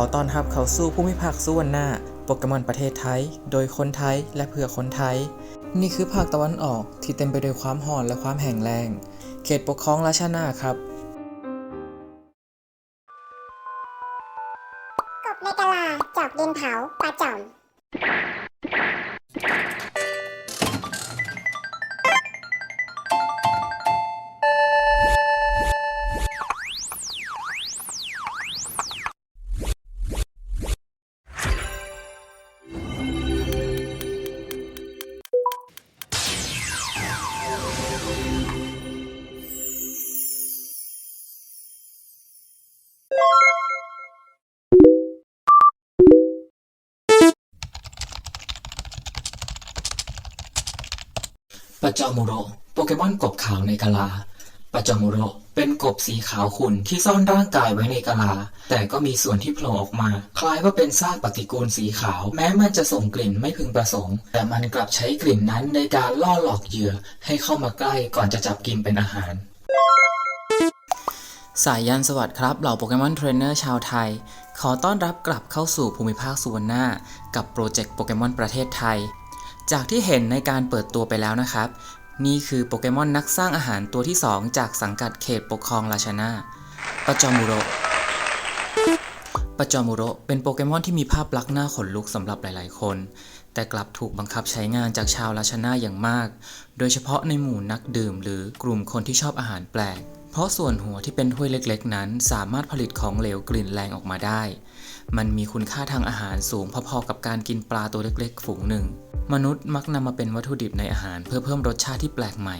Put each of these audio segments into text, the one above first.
ขอต้อนรับเข้าสู่ผู้มิภาคส่วนหน้าโปเกมอนประเทศไทย โดยคนไทยและเพื่อคนไทย นี่คือภาคตะวันออกที่เต็มไปด้วยความห่อนและความแห่งแรง เขตปกครองราชนาครับกบในกะลาจอกดินเผาปลาจ่อม ปะจอมูโรโปเกมอนกบขาวในกะลาปะจอมูโรเป็นกบสีขาวขุ่นที่ซ่อนร่างกายไว้ในกะลา แต่ก็มีส่วนที่โผล่ออกมา คล้ายว่าเป็นซากปฏิกูลสีขาว แม้มันจะส่งกลิ่นไม่พึงประสงค์ แต่มันกลับใช้กลิ่นนั้นในการล่อหลอกเหยื่อให้เข้ามาใกล้ก่อนจะจับกินเป็นอาหารสายยันสวัสดีครับ เหล่าโปเกมอนเทรนเนอร์ชาวไทย ขอต้อนรับกลับเข้าสู่ภูมิภาคสุวรรณากับโปรเจกต์โปเกมอนประเทศไทย จากที่เห็นในการเปิดตัวไปแล้วนะครับ นี่คือโปเกมอนนักสร้างอาหารตัวที่ 2 จากสังกัดเขตปกครองราชนาปจอมูโรปจอมูโรเป็นโปเกมอนที่มีภาพลักษณ์น่าขนลุกสำหรับหลายๆ คน แต่กลับถูกบังคับใช้งานจากชาวราชนาอย่างมาก โดยเฉพาะในหมู่นักดื่มหรือกลุ่มคนที่ชอบอาหารแปลก เพราะส่วนหัวที่เป็นถ้วยเล็กๆ นั้น สามารถผลิตของเหลวกลิ่นแรงออกมาได้ มันมีคุณค่าทางอาหารสูงพอๆกับการกินปลาตัวเล็กๆ ฝูงหนึ่ง มนุษย์มักนำมาเป็นวัตถุดิบในอาหารเพื่อเพิ่มรสชาติที่แปลกใหม่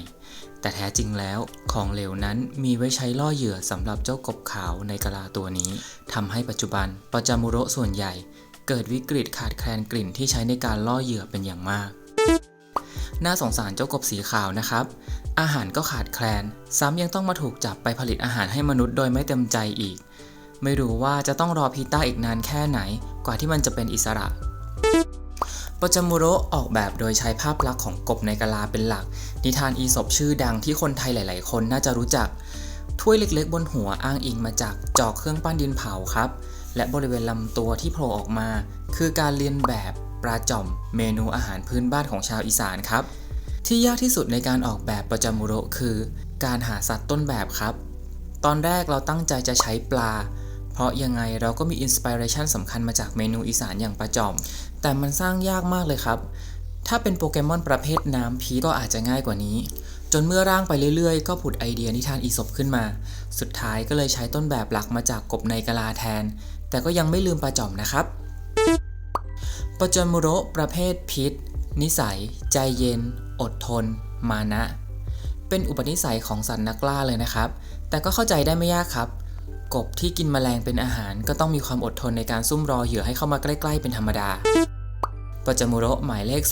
แต่แท้จริงแล้วของเหลวนั้นมีไว้ใช้ล่อเหยื่อสำหรับเจ้ากบขาวในกะลาตัวนี้ทำให้ปัจจุบันปาจามุโระส่วนใหญ่ เกิดวิกฤตขาดแคลนกลิ่นที่ใช้ในการล่อเหยื่อเป็นอย่างมาก น่าสงสารเจ้ากบสีขาวนะครับ อาหารก็ขาดแคลน ซ้ำยังต้องมาถูกจับไปผลิตอาหารให้มนุษย์โดยไม่เต็มใจอีก ไม่รู้ว่าจะต้องรอพีต้าอีกนานแค่ไหน กว่าที่มันจะเป็นอิสระ ปจามุโระออกแบบโดยใช้ภาพลักษณ์ของกบในกะลาเป็นหลัก นิทานอีสปชื่อดังที่คนไทยหลาย ๆ คนน่าจะรู้จัก ถ้วยเล็ก ๆ บนหัวอ้างอิงมาจากจอกเครื่องปั้นดินเผาครับ และบริเวณลำตัวที่โผล่ออกมา คือการเรียนแบบปลาจ่อม เมนูอาหารพื้นบ้านของชาวอีสานครับ ที่ยากที่สุดในการออกแบบปจามุโระคือ การหาสัตว์ต้นแบบครับ ตอนแรกเราตั้งใจจะใช้ปลา เพราะยังไงเราก็มีอินสปิเรชันสำคัญมาจากเมนูอีสานอย่างปลาจอม แต่มันสร้างยากมากเลยครับ ถ้าเป็นโปเกมอนประเภทน้ำพีก็อาจจะง่ายกว่านี้ จนเมื่อร่างไปเรื่อยๆ ก็ผุดไอเดียนิทานอีสปขึ้นมา สุดท้ายก็เลยใช้ต้นแบบหลักมาจากกบในกะลาแทน แต่ก็ยังไม่ลืมปลาจอมนะครับปจมุโระประเภทพิษ นิสัย ใจเย็น อดทน มานะ เป็นอุปนิสัยของสัตว์นักล่าเลยนะครับ แต่ก็เข้าใจได้ไม่ยากครับ กบที่กินแมลงเป็นอาหารก็ต้องมีความอดทนในการซุ่มรอเหยื่อให้เข้ามาใกล้ ๆ เป็นธรรมดาปจมุโระหมายเลข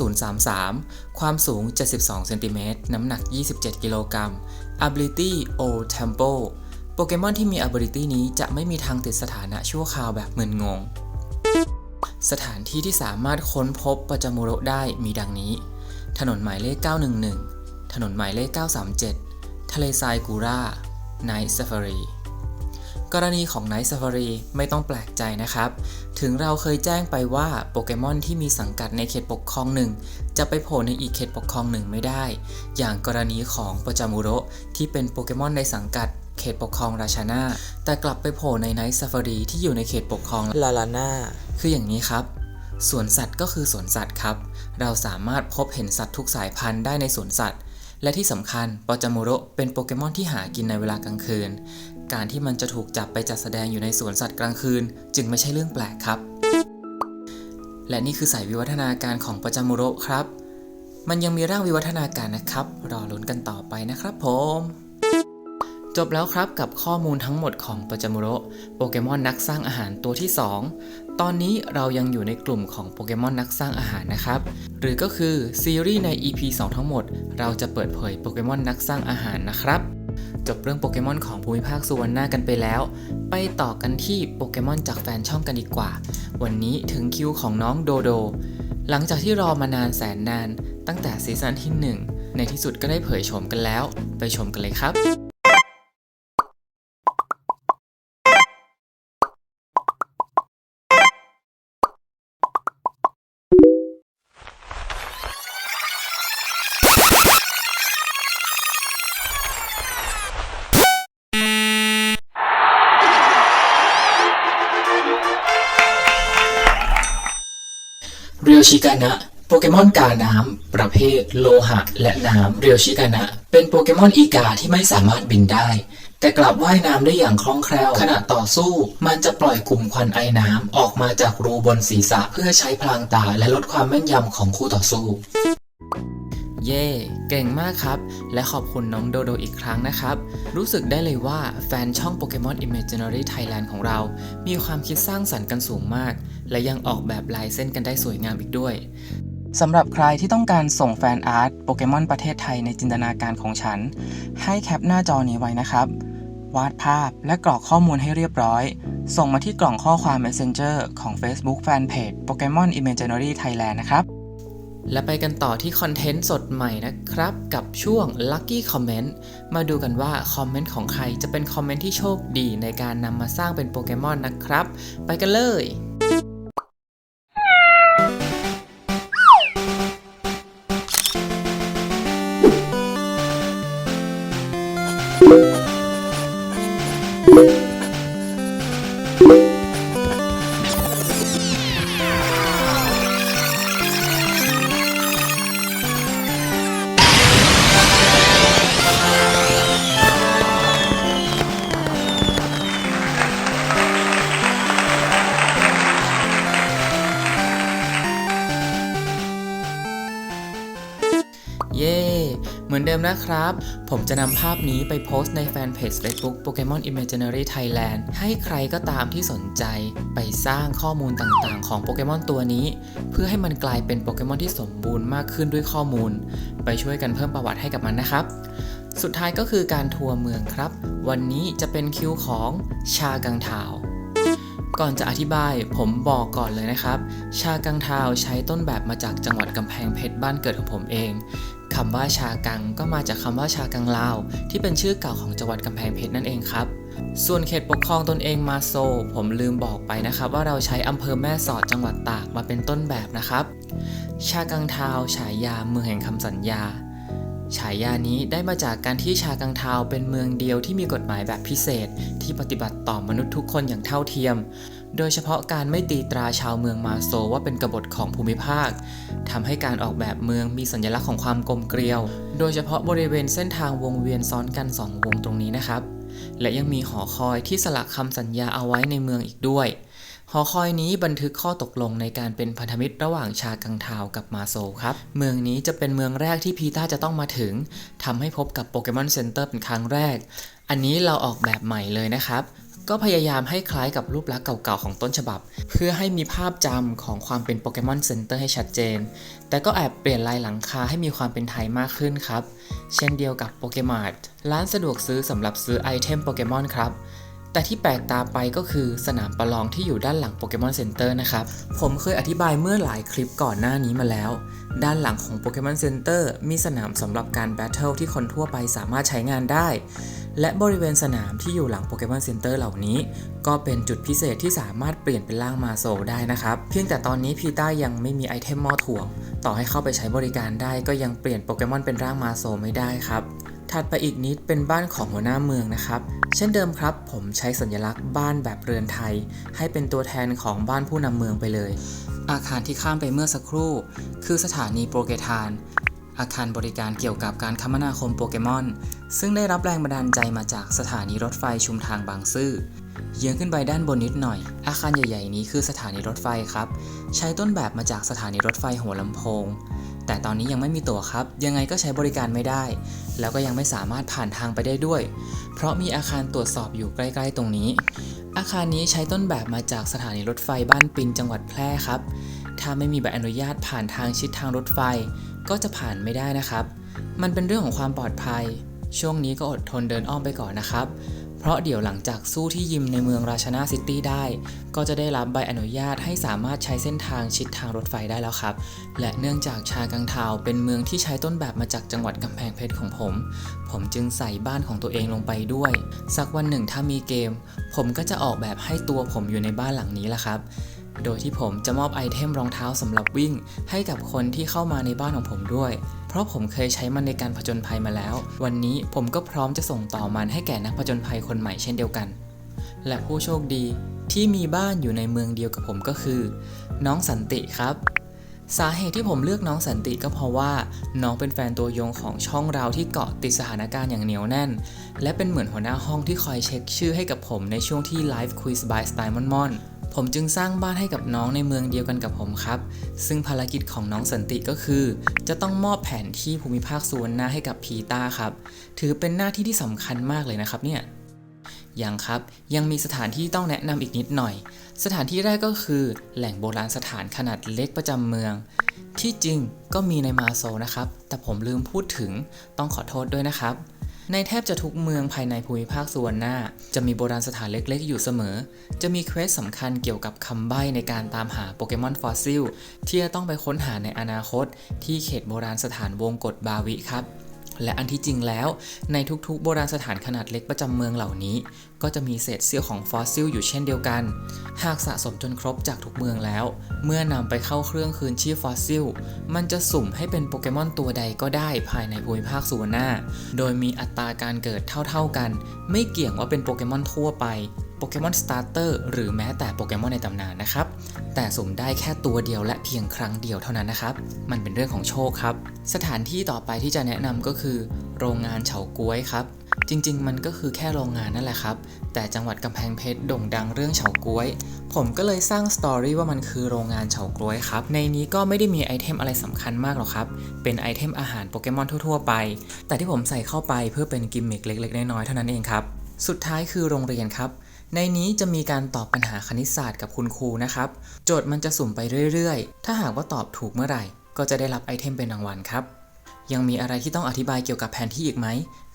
033 ความสูง 72 เซนติเมตร น้ำหนัก 27 กิโลกรัม ability O Tempo โปเกมอนที่มี ability นี้จะไม่มีทางติดสถานะชั่วคราวแบบมึนงง สถานที่ที่สามารถค้นพบปจมุโระได้มีดังนี้ ถนนหมายเลข 911 ถนนหมายเลข 937 ทะเลทรายกูร่าไนท์ซ a ฟารี กรณีของ Night Safari ไม่ต้องแปลกใจนะครับ ถึงเราเคยแจ้งไปว่าโปเกมอนที่มีสังกัดในเขตปกครองหนึ่งจะไปโผล่ในอีกเขตปกครองหนึ่งไม่ได้ อย่างกรณีของปจามุโระที่เป็นโปเกมอนในสังกัดเขตปกครองราชานาแต่กลับไปโผล่ใน Night Safari ที่อยู่ในเขตปกครองลาลานาคืออย่างนี้ครับสวนสัตว์ก็คือสวนสัตว์ครับ เราสามารถพบเห็นสัตว์ทุกสายพันธุ์ได้ในสวนสัตว์ และที่สำคัญปจามุโระเป็นโปเกมอนที่หากินในเวลากลางคืน การที่มันจะถูกจับไปจัดแสดงอยู่ในสวนสัตว์กลางคืน จึงไม่ใช่เรื่องแปลกครับ และนี่คือสายวิวัฒนาการของปจามุโรครับ มันยังมีร่างวิวัฒนาการนะครับ รอลุ้นกันต่อไปนะครับผมจบแล้วครับกับข้อมูลทั้งหมดของปจามุโรโปเกมอนนักสร้างอาหารตัวที่ 2 ตอนนี้เรายังอยู่ในกลุ่มของโปเกมอนนักสร้างอาหารนะครับ หรือก็คือซีรีส์ใน EP 2 ทั้งหมด เราจะเปิดเผยโปเกมอนนักสร้างอาหารนะครับ จบเรื่องโปเกมอนของภูมิภาคสุวรรณากันไปแล้ว ไปต่อกันที่โปเกมอนจากแฟนช่องกันดีกว่า วันนี้ถึงคิวของน้องโดโด หลังจากที่รอมานานแสนนาน ตั้งแต่ซีซั่นที่ 1 ในที่สุดก็ได้เผยโฉมกันแล้ว ไปชมกันเลยครับ เรียวชิกานะโปเกมอนกาน้ำ ประเภท โลหะ และน้ำเรียวชิกานะ เป็นโปเกมอนอีกาที่ไม่สามารถบินได้ แต่กลับว่ายน้ำได้อย่างคล่องแคล่วขณะต่อสู้ มันจะปล่อยกลุ่มควันไอน้ำออกมาจากรูบนศีรษะเพื่อใช้พลางตาและลดความแม่นยำของคู่ต่อสู้ เย่เก่งมากครับ และขอบคุณน้องโดโดอีกครั้งนะครับ รู้สึกได้เลยว่าแฟนช่อง Pokemon Imaginary Thailand ของเรา มีความคิดสร้างสรรค์กันสูงมาก และยังออกแบบลายเส้นกันได้สวยงามอีกด้วยสำหรับใครที่ต้องการส่งแฟนอาร์ตโปเกมอนประเทศไทยในจินตนาการของฉัน ให้แคปหน้าจอนี้ไว้นะครับ วาดภาพและกรอกข้อมูลให้เรียบร้อย ส่งมาที่กล่องข้อความ Messenger ของ Facebook Fanpage Pokemon Imaginary Thailand นะครับ และไปกันต่อที่คอนเทนต์สดใหม่นะครับ กับช่วง Lucky Comment มาดูกันว่าคอมเมนต์ของใครจะเป็นคอมเมนต์ที่โชคดีในการนำมาสร้างเป็นโปเกมอนนะครับ ไปกันเลย มือนเดิมนะครับ ผมจะนำภาพนี้ไปโพสต์ในแฟนเพจ Facebook Pokemon Imaginary Thailand ให้ใครก็ตามที่สนใจไปสร้างข้อมูลต่างๆ ของโปเกมอนตัวนี้ เพื่อให้มันกลายเป็นโปเกมอนที่สมบูรณ์มากขึ้นด้วยข้อมูล ไปช่วยกันเพิ่มประวัติให้กับมันนะครับ สุดท้ายก็คือการทัวร์เมืองครับ วันนี้จะเป็นคิวของชากังทาวก่อนจะอธิบายผมบอกก่อนเลยนะครับ ชากังทาวใช้ต้นแบบมาจากจังหวัดกำแพงเพชรบ้านเกิดของผมเอง คำว่าชากังก็มาจากคำว่าชากังลาว ที่เป็นชื่อเก่าของจังหวัดกำแพงเพชรนั่นเองครับ ส่วนเขตปกครองตนเองมาโซ ผมลืมบอกไปนะครับ ว่าเราใช้อำเภอแม่สอดจังหวัดตากมาเป็นต้นแบบนะครับ ชากังทาวฉายาเมืองแห่งคำสัญญา ฉายานี้ได้มาจากการที่ชากังทาวเป็นเมืองเดียวที่มีกฎหมายแบบพิเศษ ที่ปฏิบัติต่อมนุษย์ทุกคนอย่างเท่าเทียม โดยเฉพาะการไม่ตีตราชาวเมืองมาโซว่าเป็นกบฏของภูมิภาคทำให้การออกแบบเมืองมีสัญลักษณ์ของความกลมเกลียว โดยเฉพาะบริเวณเส้นทางวงเวียนซ้อนกัน 2 วงตรงนี้นะครับ และยังมีหอคอยที่สลักคำสัญญาเอาไว้ในเมืองอีกด้วย หอคอยนี้บันทึกข้อตกลงในการเป็นพันธมิตรระหว่างชากังทาวกับมาโซครับ เมืองนี้จะเป็นเมืองแรกที่พีต้าจะต้องมาถึงทำให้พบกับโปเกมอนเซ็นเตอร์เป็นครั้งแรก อันนี้เราออกแบบใหม่เลยนะครับ ก็พยายามให้คล้ายกับรูปลักษณ์เก่าๆของต้นฉบับ เพื่อให้มีภาพจำของความเป็นโปเกมอนเซ็นเตอร์ให้ชัดเจน แต่ก็แอบเปลี่ยนลายหลังคาให้มีความเป็นไทยมากขึ้นครับ เช่นเดียวกับโปเกม a r t ร้านสะดวกซื้อสำหรับซื้อไอเทมโปเกมอนครับแต่ที่แปลกตาไปก็คือสนามประลองที่อยู่ด้านหลังโปเกมอนเซ็นเตอร์นะครับ ผมเคยอธิบายเมื่อหลายคลิปก่อนหน้านี้มาแล้ว ด้านหลังของโปเกมอนเซ็นเตอร์มีสนามสำหรับการแบทเทิลที่คนทั่วไปสามารถใช้งานได้ และบริเวณสนามที่อยู่หลังโปเกมอนเซ็นเตอร์เหล่านี้ ก็เป็นจุดพิเศษที่สามารถเปลี่ยนเป็นร่างมาโซได้นะครับ เพียงแต่ตอนนี้พีต้ายังไม่มีไอเทมมอถ่วง ต่อให้เข้าไปใช้บริการได้ก็ยังเปลี่ยนโปเกมอนเป็นร่างมาโซไม่ได้ครับถัดไปอีกนิดเป็นบ้านของหัวหน้าเมืองนะครับ เช่นเดิมครับ ผมใช้สัญลักษณ์บ้านแบบเรือนไทย ให้เป็นตัวแทนของบ้านผู้นำเมืองไปเลย อาคารที่ข้ามไปเมื่อสักครู่ คือสถานีโปรเกทาน อาคารบริการเกี่ยวกับการคมนาคมโปเกมอน ซึ่งได้รับแรงบันดาลใจมาจากสถานีรถไฟชุมทางบางซื่อเยื้องขึ้นไปด้านบนนิดหน่อย อาคารใหญ่ ๆ นี้คือสถานีรถไฟครับ ใช้ต้นแบบมาจากสถานีรถไฟหัวลำโพง แต่ตอนนี้ยังไม่มีตั๋วครับ ยังไงก็ใช้บริการไม่ได้ แล้วก็ยังไม่สามารถผ่านทางไปได้ด้วย เพราะมีอาคารตรวจสอบอยู่ใกล้ๆ ตรงนี้ อาคารนี้ใช้ต้นแบบมาจากสถานีรถไฟบ้านปินจังหวัดแพร่ครับ ถ้าไม่มีใบอนุญาตผ่านทางชิดทางรถไฟ ก็จะผ่านไม่ได้นะครับ มันเป็นเรื่องของความปลอดภัย ช่วงนี้ก็อดทนเดินอ้อมไปก่อนนะครับ เพราะเดี๋ยวหลังจากสู้ที่ยิมในเมืองราชนาซิตี้ได้ ก็จะได้รับใบอนุญาตให้สามารถใช้เส้นทางชิดทางรถไฟได้แล้วครับ และเนื่องจากชากังทาวเป็นเมืองที่ใช้ต้นแบบมาจากจังหวัดกำแพงเพชรของผม ผมจึงใส่บ้านของตัวเองลงไปด้วย สักวันหนึ่งถ้ามีเกม ผมก็จะออกแบบให้ตัวผมอยู่ในบ้านหลังนี้แหละครับ โดยที่ผมจะมอบไอเทมรองเท้าสำหรับวิ่ง ให้กับคนที่เข้ามาในบ้านของผมด้วย เพราะผมเคยใช้มันในการผจญภัยมาแล้ว วันนี้ผมก็พร้อมจะส่งต่อมันให้แก่นักผจญภัยคนใหม่เช่นเดียวกัน และผู้โชคดีที่มีบ้านอยู่ในเมืองเดียวกับผมก็คือ น้องสันติครับสาเหตุที่ผมเลือกน้องสันติก็เพราะว่า น้องเป็นแฟนตัวยงของช่องเราที่เกาะติดสถานการณ์อย่างเหนียวแน่น และเป็นเหมือนหัวหน้าห้องที่คอยเช็คชื่อให้กับผมในช่วงที่ไลฟ์คุยสบายสไตล์มอนๆ ผมจึงสร้างบ้านให้กับน้องในเมืองเดียวกันกับผมครับ ซึ่งภารกิจของน้องสันติก็คือ จะต้องมอบแผนที่ภูมิภาคสุวรรณาให้กับพีตาครับ ถือเป็นหน้าที่ที่สำคัญมากเลยนะครับเนี่ยยังครับ ยังมีสถานที่ต้องแนะนำอีกนิดหน่อย สถานที่แรกก็คือ แหล่งโบราณสถานขนาดเล็กประจำเมือง ที่จริงก็มีในมาโซนะครับ แต่ผมลืมพูดถึงต้องขอโทษด้วยนะครับ ในแทบจะทุกเมืองภายในภูมิภาคสุวรรณาจะมีโบราณสถานเล็กๆ อยู่เสมอ จะมีเควสสำคัญเกี่ยวกับคำใบ้ในการตามหาโปเกมอนฟอสซิลที่จะต้องไปค้นหาในอนาคต ที่เขตโบราณสถานวงกฏบาวิครับ และอันที่จริงแล้ว ในทุกๆ โบราณสถานขนาดเล็กประจำเมืองเหล่านี้ ก็จะมีเศษเสี้ยวของฟอสซิลอยู่เช่นเดียวกัน หากสะสมจนครบจากทุกเมืองแล้ว เมื่อนำไปเข้าเครื่องคืนชีพฟอสซิล มันจะสุ่มให้เป็นโปเกมอนตัวใดก็ได้ภายในภูมิภาคสุวรรณาโดยมีอัตราการเกิดเท่าๆกัน ไม่เกี่ยงว่าเป็นโปเกมอนทั่วไป โปเกมอนสตาร์เตอร์หรือแม้แต่โปเกมอนในตำนานนะครับ แต่สุ่มได้แค่ตัวเดียวและเพียงครั้งเดียวเท่านั้นนะครับ มันเป็นเรื่องของโชคครับ สถานที่ต่อไปที่จะแนะนำก็คือ โรงงานเฉาก๊วยครับ จริงๆ มันก็คือแค่โรงงานนั่นแหละครับ แต่จังหวัดกำแพงเพชรโด่งดังเรื่องเฉาก๊วย ผมก็เลยสร้างสตอรี่ว่ามันคือโรงงานเฉาก๊วยครับ ในนี้ก็ไม่ได้มีไอเทมอะไรสำคัญมากหรอกครับ เป็นไอเทมอาหารโปเกมอนทั่วๆ ไป แต่ที่ผมใส่เข้าไปเพื่อเป็นกิมมิคเล็กๆ น้อยๆ เท่านั้นเองครับ สุดท้ายคือโรงเรียนครับ ในนี้จะมีการตอบปัญหาคณิตศาสตร์กับคุณครูนะครับ โจทย์มันจะสุ่มไปเรื่อยๆ ถ้าหากว่าตอบถูกเมื่อไหร่ ก็จะได้รับไอเทมเป็นรางวัลครับ ยังมีอะไรที่ต้องอธิบายเกี่ยวกับแผนที่อีกไหม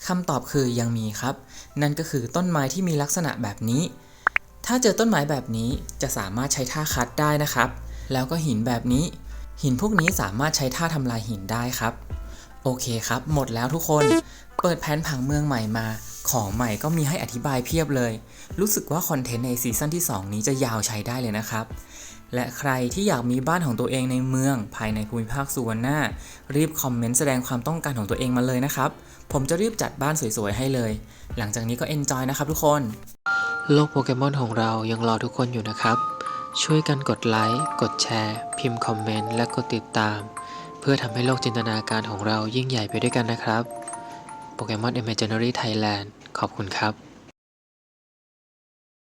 คำตอบคือยังมีครับ นั่นก็คือต้นไม้ที่มีลักษณะแบบนี้ ถ้าเจอต้นไม้แบบนี้จะสามารถใช้ท่าคัดได้นะครับ แล้วก็หินแบบนี้ หินพวกนี้สามารถใช้ท่าทำลายหินได้ครับ โอเคครับ หมดแล้วทุกคน เปิดแผนผังเมืองใหม่มา ของใหม่ก็มีให้อธิบายเพียบเลย รู้สึกว่าคอนเทนต์ในซีซั่นที่ 2 นี้จะยาวใช้ได้เลยนะครับ และใครที่อยากมีบ้านของตัวเองในเมือง ภายในภูมิภาคสุวรรณารีบคอมเมนต์แสดงความต้องการของตัวเองมาเลยนะครับ ผมจะรีบจัดบ้านสวยๆให้เลย หลังจากนี้ก็เอนจอยนะครับทุกคน โลกโปเกมอนของเรายังรอทุกคนอยู่นะครับ ช่วยกันกดไลค์ กดแชร์ พิมพ์คอมเมนต์ และกดติดตาม เพื่อทำให้โลกจินตนาการของเรายิ่งใหญ่ไปด้วยกันนะครับ โปเกมอน Imaginary Thailand ขอบคุณครับ